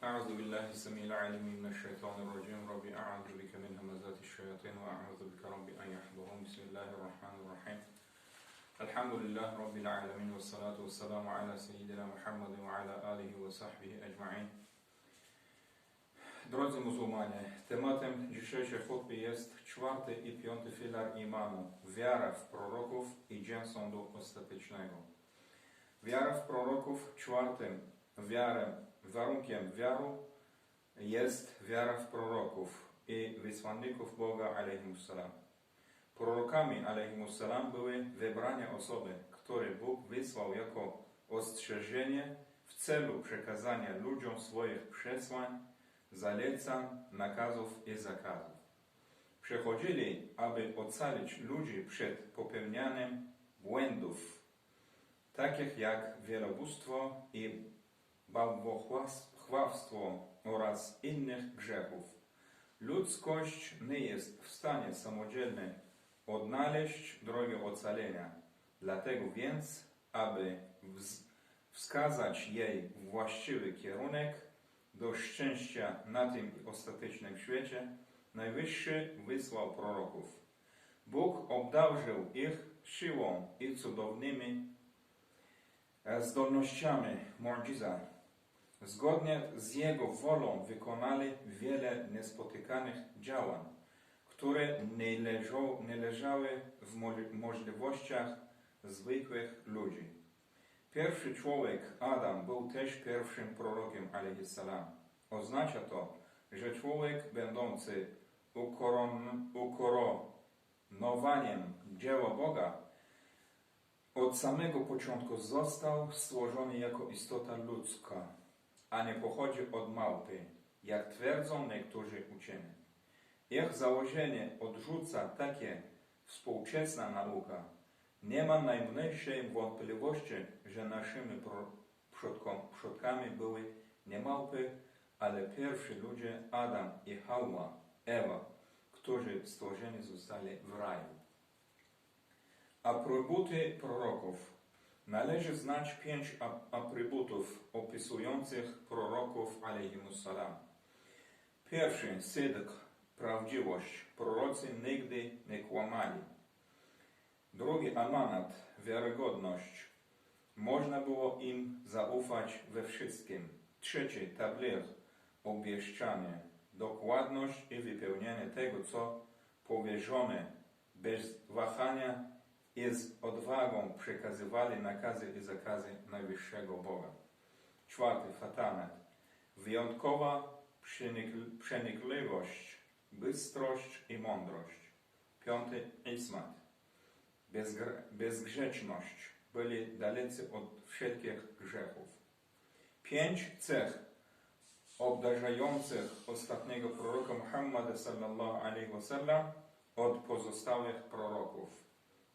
أعوذ بالله السميع العليم من الشيطان الرجيم. ربي أعوذ بك من همزات الشياطين وأعوذ بك ربي أن يحضرون. بسم الله الرحمن الرحيم. الحمد لله رب العالمين والصلاة والسلام على سيدنا محمد وعلى آله وصحبه أجمعين. Drodzy muzułmanie, tematem dzisiejszej chutby jest czwarty i piąty filar imanu, wiara w proroków i dzień sądu ostatecznego. Wiara w proroków czwartym. Wiarę, warunkiem wiaru jest wiara w proroków i wysłanników Boga alaihimussalam. Prorokami alaihimussalam były wybrane osoby, które Bóg wysłał jako ostrzeżenie w celu przekazania ludziom swoich przesłań, zalecań, nakazów i zakazów. Przychodzili, aby ocalić ludzi przed popełnianiem błędów, takich jak wielobóstwo i bałwochwalstwo oraz innych grzechów. Ludzkość nie jest w stanie samodzielnie odnaleźć drogi ocalenia. Dlatego więc, aby wskazać jej właściwy kierunek do szczęścia na tym ostatecznym świecie, Najwyższy wysłał proroków. Bóg obdarzył ich siłą i cudownymi e, zdolnościami mu'jiza. Zgodnie z Jego wolą wykonali wiele niespotykanych działań, które nie, leżą, nie leżały w mo- możliwościach zwykłych ludzi. Pierwszy człowiek, Adam, był też pierwszym prorokiem, alaihissalam. Oznacza to, że człowiek będący ukoron, ukoronowaniem dzieła Boga od samego początku został stworzony jako istota ludzka, a nie pochodzi od małpy, jak twierdzą niektórzy uczeni. Ich założenie odrzuca takie współczesna nauka. Nie ma najmniejszej wątpliwości, że naszymi przodkami były nie małpy, ale pierwsi ludzie Adam i Hawa, Ewa, którzy stworzeni zostali w raju. Atrybuty proroków. Należy znać pięć atrybutów opisujących proroków alaihimussalam. Pierwszy, sydk, prawdziwość. Prorocy nigdy nie kłamali. Drugi, amanat, wiarygodność. Można było im zaufać we wszystkim. Trzeci, tabligh, obwieszczanie, dokładność i wypełnianie tego, co powierzone, bez wahania i z odwagą przekazywali nakazy i zakazy Najwyższego Boga. Czwarty, fatanat, wyjątkowa przenikl- przenikliwość, bystrość i mądrość. Piąty, ismat, bezgrzeczność, byli dalecy od wszelkich grzechów. Pięć cech obdarzających ostatniego proroka Muhammada sallallahu alaihi wasallam od pozostałych proroków.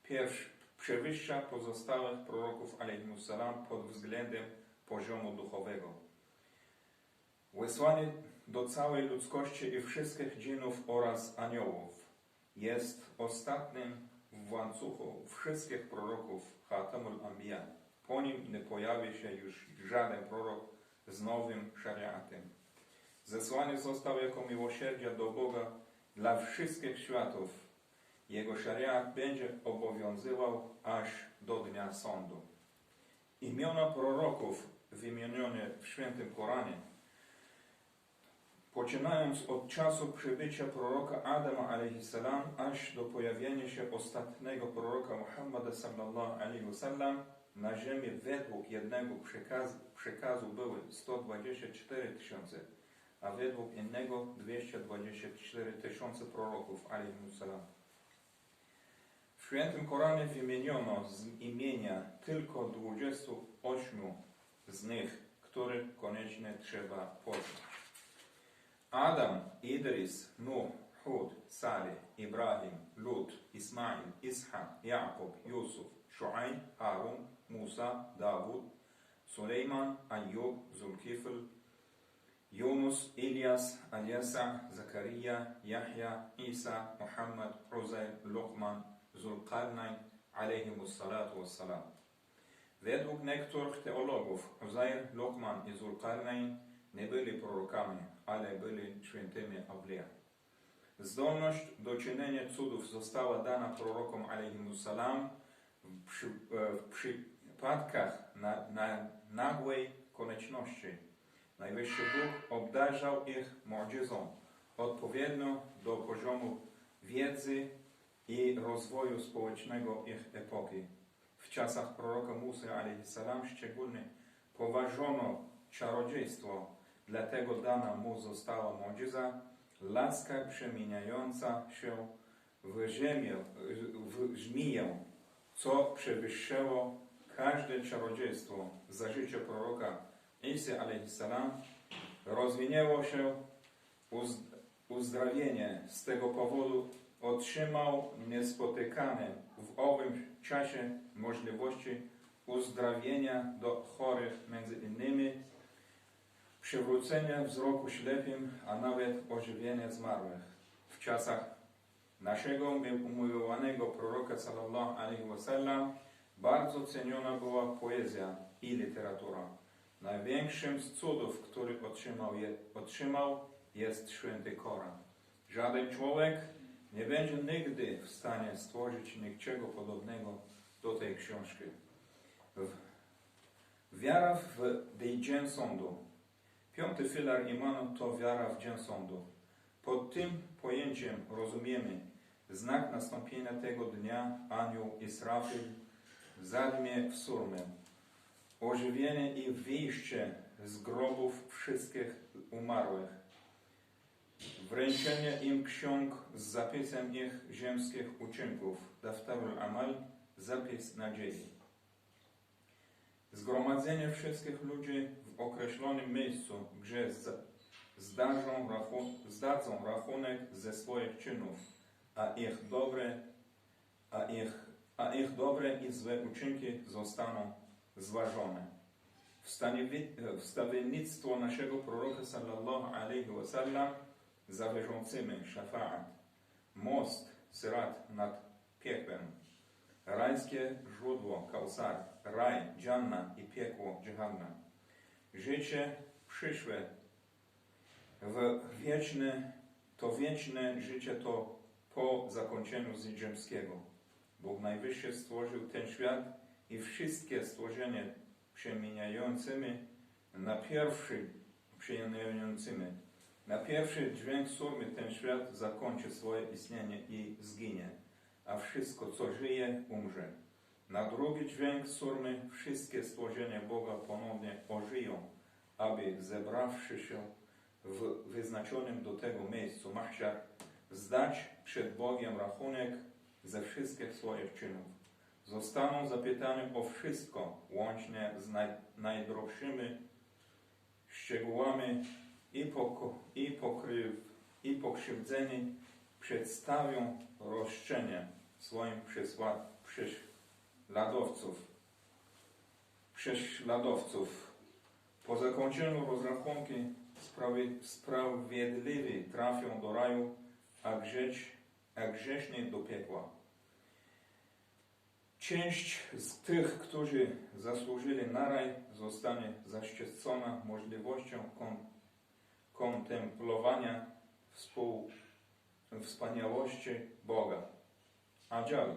Pierwszy przewyższa pozostałych proroków salam pod względem poziomu duchowego. Wysłanie do całej ludzkości i wszystkich dżinów oraz aniołów jest ostatnim w łańcuchu wszystkich proroków Khatamul Anbiya. Po nim nie pojawi się już żaden prorok z nowym szariatem. Zesłany został jako miłosierdzie do Boga dla wszystkich światów. Jego szariat będzie obowiązywał aż do dnia sądu. Imiona proroków wymienione w świętym Koranie Poczynając od czasu przybycia proroka Adama a.s. aż do pojawienia się ostatniego proroka Muhammada sallallahu wasallam na ziemi według jednego przekazu, przekazu były 124 tysiące, a według innego 224 tysiące proroków alaihi salam. W świętym Koranie wymieniono z imienia tylko 28 z nich, które koniecznie trzeba poznać. Adam, Idris, Nuh, Hud, Salih, Ibrahim, Lut, Ismail, Ishaq, Jaqub, Yusuf, Shu'aib, Harun, Musa, Dawud, Sulejman, Ayyub, Zulkifl, Yunus, Ilyas, Alyasa, Zakaria, Yahya, Isa, Muhammad, Uzair, Luqman, Zulqarnain, alaihimus salatu wassalam. Według niektórych teologów Uzair, Luqman i Zulqarnain nie byli prorokami, ale byli świętymi Awliya. Zdolność do czynienia cudów została dana prorokom salam w, przy, e, w przypadkach na, na nagłej konieczności. Najwyższy Bóg obdarzał ich mu'jizą odpowiednio do poziomu wiedzy i rozwoju społecznego ich epoki. W czasach proroka Musy salam szczególnie poważono czarodziejstwo, dlatego dana mu została mu'jiza, laska przemieniająca się w, ziemię, w żmiję, co przewyższyło każde czarodziejstwo za życia proroka Isy salam rozwinęło się uz, uzdrowienie. Z tego powodu otrzymał niespotykane w owym czasie możliwości uzdrowienia do chorych, między innymi przywrócenia wzroku ślepim, a nawet ożywienia zmarłych. W czasach naszego umiłowanego proroka sallallahu alaihi wasallam bardzo ceniona była poezja i literatura. Największym z cudów, który otrzymał, je, otrzymał jest święty Koran. Żaden człowiek nie będzie nigdy w stanie stworzyć niczego podobnego do tej książki. Wiara w dzień sądu. Piąty filar imanu to wiara w dzień sądu. Pod tym pojęciem rozumiemy znak nastąpienia tego dnia anioł Israfil zadmie w surmę, ożywienie i wyjście z grobów wszystkich umarłych, wręczenie im ksiąg z zapisem ich ziemskich uczynków, daftarul amal, zapis nadziei. Zgromadzenie wszystkich ludzi w określonym miejscu, gdzie zdarzą rachun zdadzą rachunek ze swoich czynów, a ich dobre, a ich, a ich dobre i złe uczynki zostaną zważone. Wstawiennictwo naszego proroka sallallahu alaihi wasallam za wierzącymi, szafa'at, most, syrat nad piekłem, rajskie źródło, kausar, raj, dżanna i piekło, dżahannam. Życie przyszłe, w wieczne, to wieczne życie to po zakończeniu ziemskiego. Bóg Najwyższy stworzył ten świat i wszystkie stworzenie przemieniającymi na pierwszy przemieniającymi. Na pierwszy dźwięk surmy ten świat zakończy swoje istnienie i zginie a wszystko, co żyje, umrze. Na drugi dźwięk surmy wszystkie stworzenia Boga ponownie ożyją, aby zebrawszy się w wyznaczonym do tego miejscu mahszar, zdać przed Bogiem rachunek ze wszystkich swoich czynów. Zostaną zapytani o wszystko, łącznie z naj, najdroższymi szczegółami i, poko, i, pokryw, i pokrzywdzeni przedstawią roszczenie swoim prześladowców. Prześladowców. Po zakończeniu rozrachunki sprawiedliwi trafią do raju, a, grzecz, a grzeszni do piekła. Część z tych, którzy zasłużyli na raj, zostanie zaszczycona możliwością kon kontemplowania współ wspaniałości Boga. Adzial,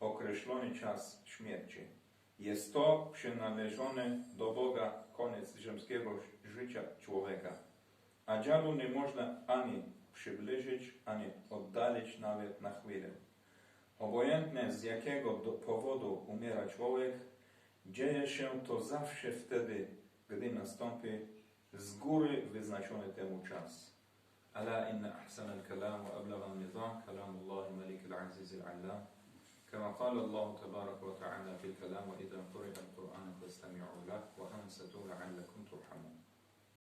określony czas śmierci. Jest to przynależony do Boga koniec ziemskiego życia człowieka. Adzialu nie można ani przybliżyć, ani oddalić nawet na chwilę. Obojętne z jakiego powodu umiera człowiek, dzieje się to zawsze wtedy, gdy nastąpi z góry wyznaczony temu czas. ألا إن أحسن الكلام وأبلغ الله ملك العزيز العلام كما قال الله تبارك وتعالى في الكلام وإذا قرئ القرآن فاستمعوا له وأنصتوا لعلكم ترحمون